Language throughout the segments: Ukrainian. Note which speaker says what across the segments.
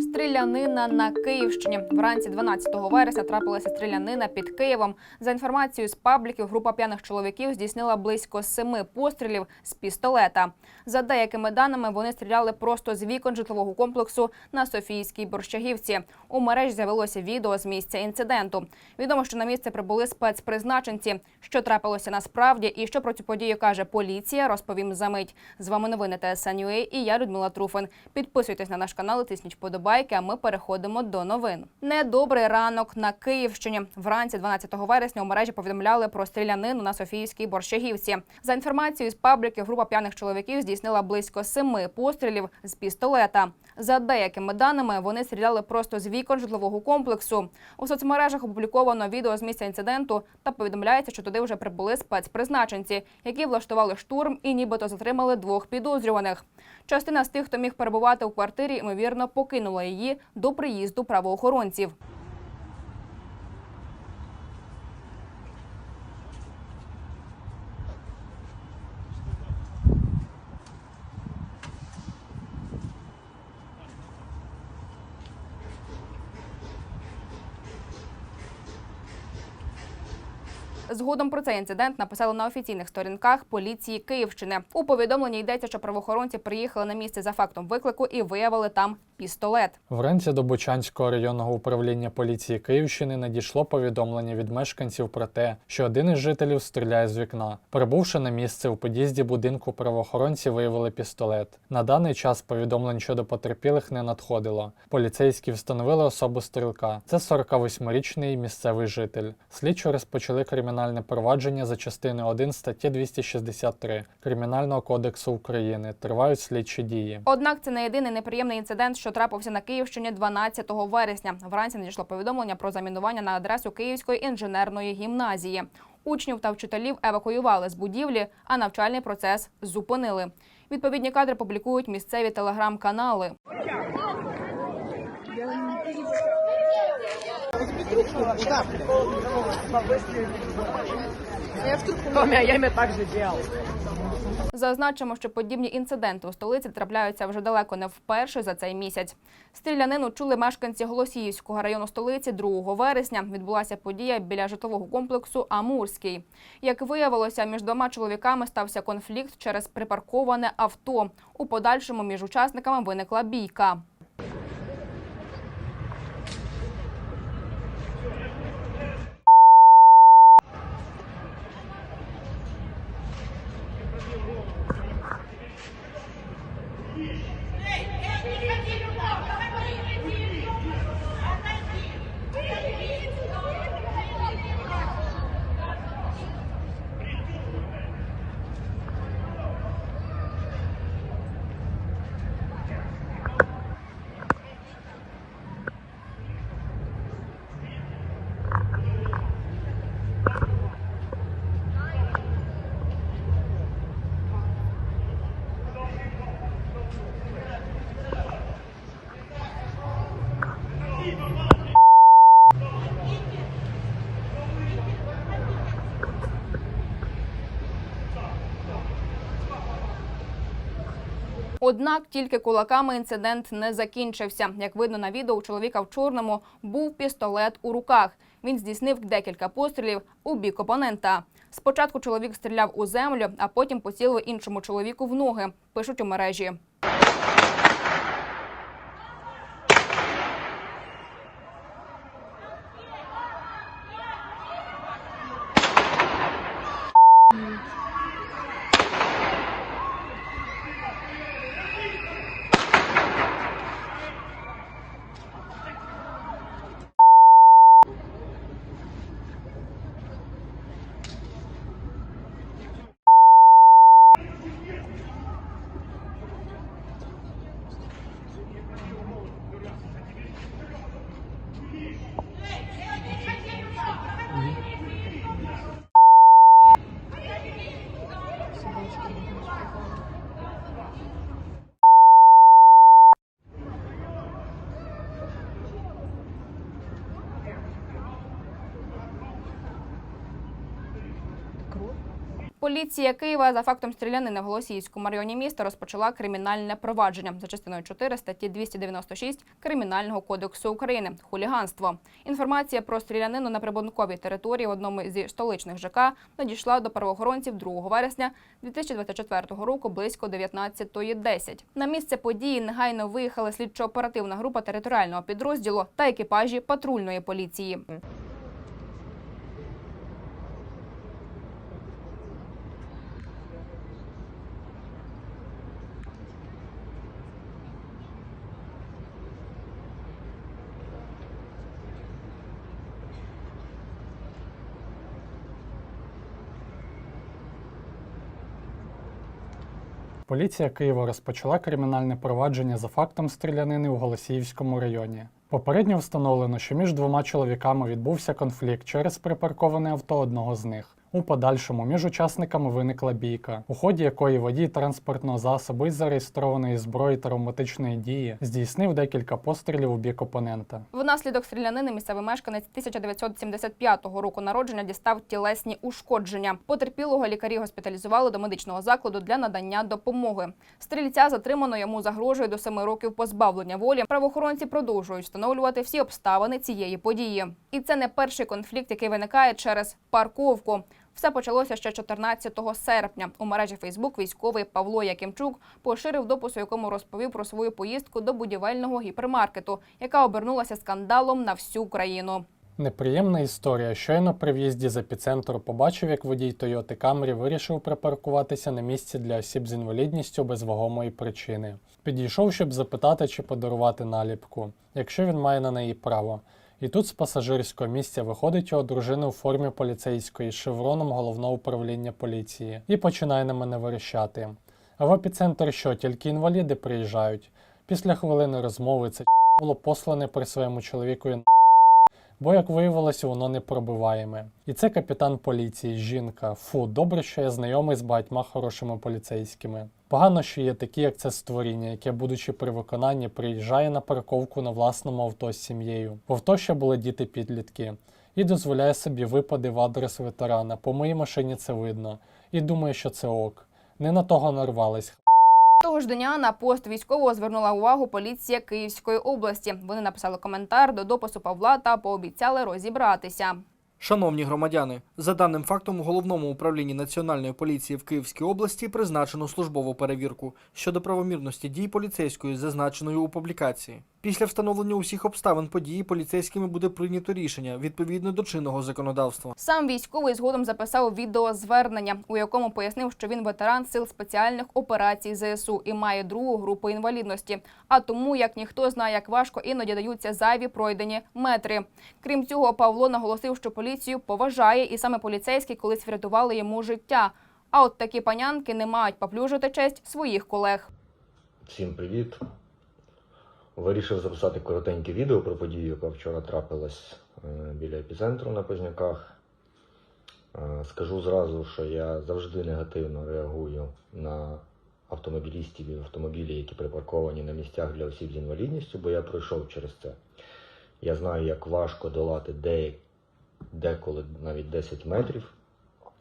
Speaker 1: Стрілянина на Київщині. Вранці 12 вересня трапилася стрілянина під Києвом. За інформацією з пабліків, група п'яних чоловіків здійснила близько семи пострілів з пістолета. За деякими даними, вони стріляли просто з вікон житлового комплексу на Софійській Борщагівці. У мережі з'явилося відео з місця інциденту. Відомо, що на місце прибули спецпризначенці. Що трапилося насправді і що про цю подію каже поліція, розповім за мить. З вами новини ТСН.UA і я Людмила Труфин. Підписуйтесь на наш канал, і тисніть вподобайки, а ми переходимо до новин. Недобрий ранок на Київщині. Вранці 12 вересня у мережі повідомляли про стрілянину на Софіївській Борщагівці. За інформацією з пабліків, група п'яних чоловіків здійснила близько семи пострілів з пістолета. За деякими даними, вони стріляли просто з вікон житлового комплексу. У соцмережах опубліковано відео з місця інциденту та повідомляється, що туди вже прибули спецпризначенці, які влаштували штурм і нібито затримали двох підозрюваних. Частина з тих, хто міг перебувати у квартирі, ймовірно, покинула її до приїзду правоохоронців. Згодом про цей інцидент написали на офіційних сторінках поліції Київщини. У повідомленні йдеться, що правоохоронці приїхали на місце за фактом виклику і виявили там пістолет.
Speaker 2: Вранці до Бучанського районного управління поліції Київщини надійшло повідомлення від мешканців про те, що один із жителів стріляє з вікна. Прибувши на місце у під'їзді будинку, правоохоронці виявили пістолет. На даний час повідомлень щодо потерпілих не надходило. Поліцейські встановили особу стрілка. Це 48-річний місцевий житель. Слідчо розпочали кримінальне провадження за частиною 1 статті 263 Кримінального кодексу України. Тривають слідчі дії.
Speaker 1: Однак це не єдиний неприємний інцидент, що трапився на Київщині 12 вересня. Вранці надійшло повідомлення про замінування на адресу Київської інженерної гімназії. Учнів та вчителів евакуювали з будівлі, а навчальний процес зупинили. Відповідні кадри публікують місцеві телеграм-канали.
Speaker 3: Тоня, я именно так же делал.
Speaker 1: Зазначимо, що подібні інциденти у столиці трапляються вже далеко не вперше за цей місяць. Стрілянину чули мешканці Голосіївського району столиці 2 вересня. Відбулася подія біля житлового комплексу Амурський. Як виявилося, між двома чоловіками стався конфлікт через припарковане авто. У подальшому між учасниками виникла бійка. Однак тільки кулаками інцидент не закінчився. Як видно на відео, у чоловіка в чорному був пістолет у руках. Він здійснив декілька пострілів у бік опонента. Спочатку чоловік стріляв у землю, а потім поцілив іншому чоловіку в ноги. Пишуть у мережі. Поліція Києва за фактом стрілянини в Голосіївському районі міста розпочала кримінальне провадження за частиною 4 статті 296 Кримінального кодексу України хуліганство. Інформація про стрілянину на прибудинковій території в одному зі столичних ЖК надійшла до правоохоронців 2 вересня 2024 року близько 19.10. На місце події негайно виїхали слідчо-оперативна група територіального підрозділу та екіпажі патрульної поліції.
Speaker 2: Поліція Києва розпочала кримінальне провадження за фактом стрілянини у Голосіївському районі. Попередньо встановлено, що між двома чоловіками відбувся конфлікт через припарковане авто одного з них. У подальшому між учасниками виникла бійка, у ході якої водій транспортного засобу із зареєстрованої зброї травматичної дії здійснив декілька пострілів у бік опонента.
Speaker 1: Внаслідок стрілянини місцевий мешканець 1975 року народження дістав тілесні ушкодження. Потерпілого лікарі госпіталізували до медичного закладу для надання допомоги. Стрільця затримано йому загрожує до семи років позбавлення волі. Правоохоронці продовжують встановлювати всі обставини цієї події. І це не перший конфлікт, який виникає через парковку. Все почалося ще 14 серпня. У мережі Фейсбук військовий Павло Якимчук поширив допис, у якому розповів про свою поїздку до будівельного гіпермаркету, яка обернулася скандалом на всю країну.
Speaker 2: Неприємна історія. Щойно при в'їзді з епіцентру побачив, як водій Toyota Camry вирішив припаркуватися на місці для осіб з інвалідністю без вагомої причини. Підійшов, щоб запитати, чи подарувати наліпку, якщо він має на неї право. І тут з пасажирського місця виходить його дружина у формі поліцейської з шевроном головного управління поліції і починає на мене верещати. А в епіцентр що, тільки інваліди приїжджають? Після хвилини розмови це було послане при своєму чоловікові бо, як виявилося, воно непробиваєме. І це капітан поліції, жінка. Фу, добре, що я знайомий з багатьма хорошими поліцейськими. Погано, що є такі, як це створіння, яке, будучи при виконанні, приїжджає на парковку на власному авто з сім'єю. В авто ще були діти-підлітки. І дозволяє собі випади в адрес ветерана. По моїй машині це видно. І думаю, що це ок. Не на того нарвались.
Speaker 1: Того ж дня на пост військового звернула увагу поліція Київської області. Вони написали коментар до допису Павла та пообіцяли розібратися.
Speaker 4: Шановні громадяни, за даним фактом у головному управлінні Національної поліції в Київській області призначено службову перевірку щодо правомірності дій поліцейської, зазначеної у публікації. Після встановлення усіх обставин події поліцейськими буде прийнято рішення відповідно до чинного законодавства.
Speaker 1: Сам військовий згодом записав відеозвернення, у якому пояснив, що він ветеран сил спеціальних операцій ЗСУ і має другу групу інвалідності. А тому, як ніхто знає, як важко іноді даються зайві пройдені метри. Крім цього, Павло наголосив, що поліцію поважає, і саме поліцейські колись врятували йому життя. А от такі панянки не мають поплюжити честь своїх колег.
Speaker 5: Всім привіт! Вирішив записати коротеньке відео про подію, яка вчора трапилась е, біля епіцентру на Позняках. Е, Скажу зразу, що я завжди негативно реагую на автомобілістів і автомобілі, які припарковані на місцях для осіб з інвалідністю, бо я пройшов через це. Я знаю, як важко долати де, деколи навіть 10 метрів,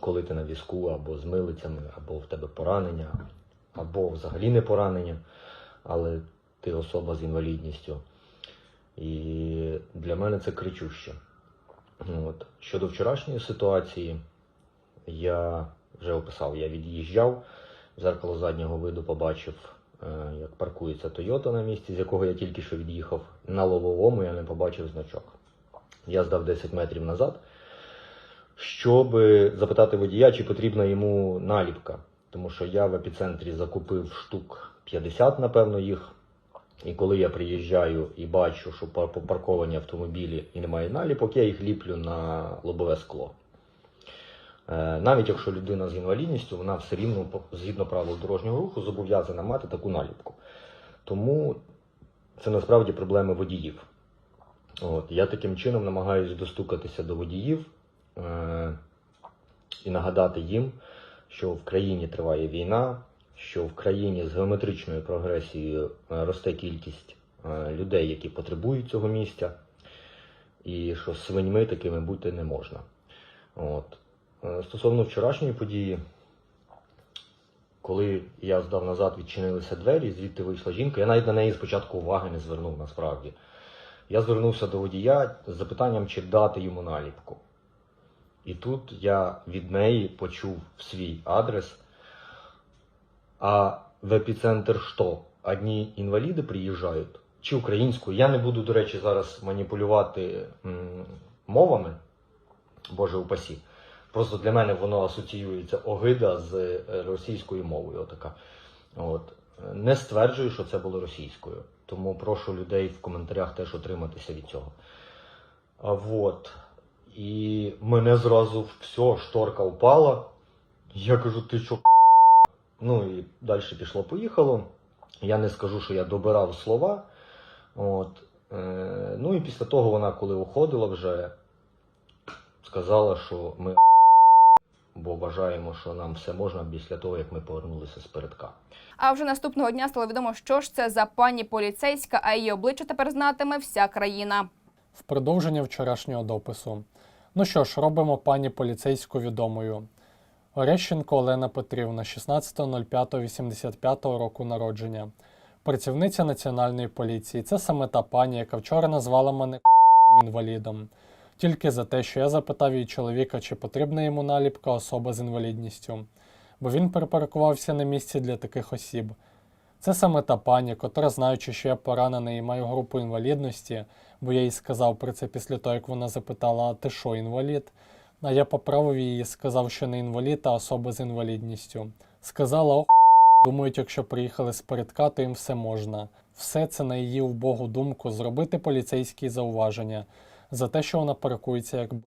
Speaker 5: коли ти на візку або з милицями, або в тебе поранення, або взагалі не поранення, але ти особа з інвалідністю. І для мене це кричуще. От. Щодо вчорашньої ситуації, я вже описав, я від'їжджав, в зеркало заднього виду побачив, е, як паркується Тойота на місці, з якого я тільки що від'їхав. На лобовому я не побачив значок. Я здав 10 метрів назад, щоб запитати водія, чи потрібна йому наліпка. Тому що я в епіцентрі закупив штук 50, напевно, їх. І коли я приїжджаю і бачу, що пар- попарковані автомобілі і немає наліпок, я їх ліплю на лобове скло. Е, Навіть якщо людина з інвалідністю, вона все рівно згідно правил дорожнього руху зобов'язана мати таку наліпку. Тому це насправді проблеми водіїв. От, я таким чином намагаюся достукатися до водіїв е- і нагадати їм, що в країні триває війна, що в країні з геометричною прогресією е, росте кількість е, людей, які потребують цього місця, і що свиньми такими бути не можна. От. Е, Стосовно вчорашньої події, коли я здав назад, відчинилися двері, звідти вийшла жінка. Я навіть на неї спочатку уваги не звернув насправді. Я звернувся до водія з запитанням, чи дати йому наліпку. І тут я від неї почув свій адрес. А в епіцентр що? Одні інваліди приїжджають? Чи українською? Я не буду, до речі, зараз маніпулювати м, мовами, Боже упасі. Просто для мене воно асоціюється огида з е, російською мовою. Отака. От. Не стверджую, що це було російською. Тому прошу людей в коментарях теж отриматися від цього. А вот. І мене зразу все, шторка впала. Я кажу, ти що? Ну і далі пішло-поїхало. Я не скажу, що я добирав слова. От. Е, ну і після того вона, коли уходила, вже сказала, що ми бо вважаємо, що нам все можна після того, як ми повернулися з передка.
Speaker 1: А вже наступного дня стало відомо, що ж це за пані поліцейська, а її обличчя тепер знатиме вся країна.
Speaker 2: В продовження вчорашнього допису. Ну що ж, робимо пані поліцейську відомою. Орещенко Олена Петрівна, 16.05.85 року народження. Працівниця Національної поліції. Це саме та пані, яка вчора назвала мене інвалідом. Тільки за те, що я запитав її чоловіка, чи потрібна йому наліпка особа з інвалідністю, бо він перепаркувався на місці для таких осіб. Це саме та пані, котра, знаючи, що я поранений і маю групу інвалідності, бо я їй сказав про це після того, як вона запитала, а ти що, інвалід? А я поправив її і сказав, що не інвалід, а особа з інвалідністю. Сказала, ох, думають, якщо приїхали з передка, то їм все можна. Все це на її вбогу думку зробити поліцейські зауваження за те, що вона паркується як б***.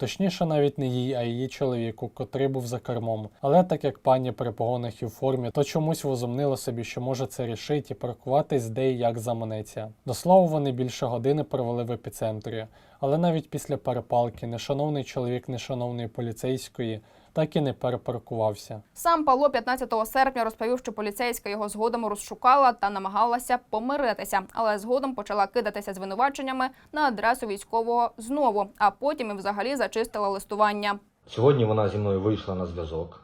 Speaker 2: Точніше, навіть не їй, а її чоловіку, котрий був за кермом. Але так як пані при погонах і в формі, то чомусь возумнила собі, що може це рішить і паркуватись де і як заманеться. До слова, вони більше години провели в епіцентрі. Але навіть після перепалки нешановний чоловік нешановної поліцейської так і не перепаркувався.
Speaker 1: Сам Павло 15 серпня розповів, що поліцейська його згодом розшукала та намагалася помиритися, але згодом почала кидатися звинуваченнями на адресу військового знову, а потім і взагалі зачистила листування.
Speaker 5: Сьогодні вона зі мною вийшла на зв'язок.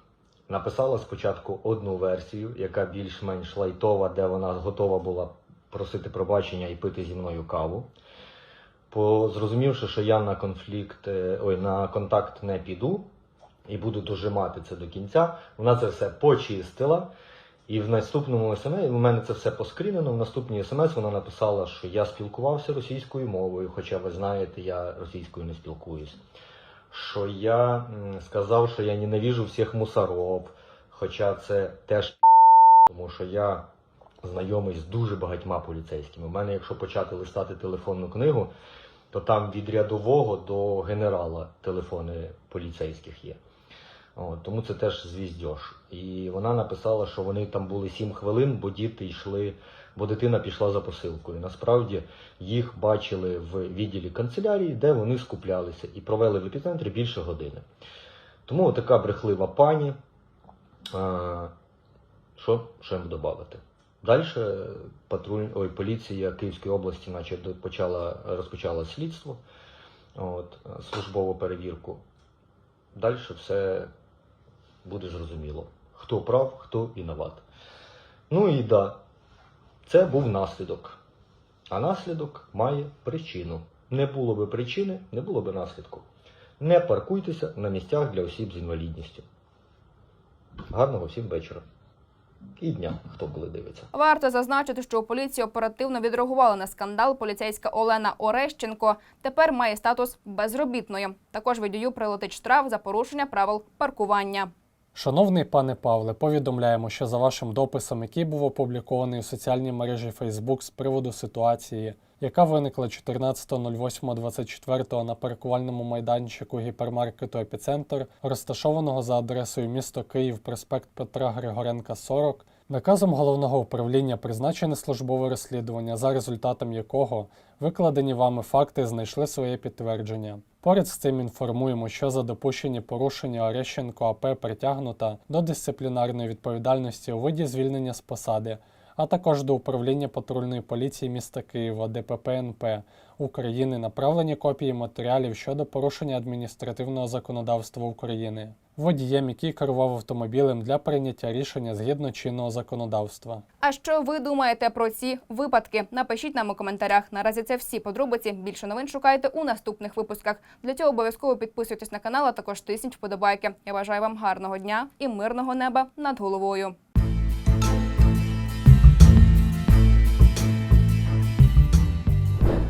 Speaker 5: Написала спочатку одну версію, яка більш-менш лайтова, де вона готова була просити пробачення і пити зі мною каву. По, зрозумівши, що я на конфлікт, е, ой, на контакт не піду і буду дожимати це до кінця, вона це все почистила. І в наступному смс, у мене це все поскрінено, в наступній смс вона написала, що я спілкувався російською мовою, хоча ви знаєте, я російською не спілкуюсь. Що я сказав, що я ненавижу всіх мусоров, хоча це теж тому що я знайомий з дуже багатьма поліцейськими. У мене, якщо почати листати телефонну книгу, то там від рядового до генерала телефони поліцейських є. От, тому це теж звіздьош. І вона написала, що вони там були 7 хвилин, бо діти йшли, бо дитина пішла за посилкою. Насправді їх бачили в відділі канцелярії, де вони скуплялися і провели в епіцентрі більше години. Тому така брехлива пані. А, що ще додати? Далі патруль, ой, поліція Київської області наче почала, розпочала слідство, от, службову перевірку. Далі все буде зрозуміло. Хто прав, хто виноват. Ну і да, це був наслідок. А наслідок має причину. Не було би причини, не було би наслідку. Не паркуйтеся на місцях для осіб з інвалідністю. Гарного всім вечора. І дня, хто коли дивиться.
Speaker 1: Варто зазначити, що у поліції оперативно відреагували на скандал. Поліцейська Олена Орещенко тепер має статус безробітної. Також водію прилетить штраф за порушення правил паркування.
Speaker 2: Шановний пане Павле, повідомляємо, що за вашим дописом, який був опублікований у соціальній мережі Facebook з приводу ситуації, яка виникла 14.08.24 на паркувальному майданчику гіпермаркету Епіцентр, розташованого за адресою місто Київ, проспект Петра Григоренка, 40, наказом головного управління призначене службове розслідування, за результатом якого викладені вами факти знайшли своє підтвердження. Поряд з цим інформуємо, що за допущені порушення Орещенко АП притягнута до дисциплінарної відповідальності у виді звільнення з посади, а також до управління патрульної поліції міста Києва ДПП НП України направлені копії матеріалів щодо порушення адміністративного законодавства України. Водієм, який керував автомобілем для прийняття рішення згідно чинного законодавства.
Speaker 1: А що ви думаєте про ці випадки? Напишіть нам у коментарях. Наразі це всі подробиці. Більше новин шукайте у наступних випусках. Для цього обов'язково підписуйтесь на канал, а також тисніть вподобайки. Я бажаю вам гарного дня і мирного неба над головою.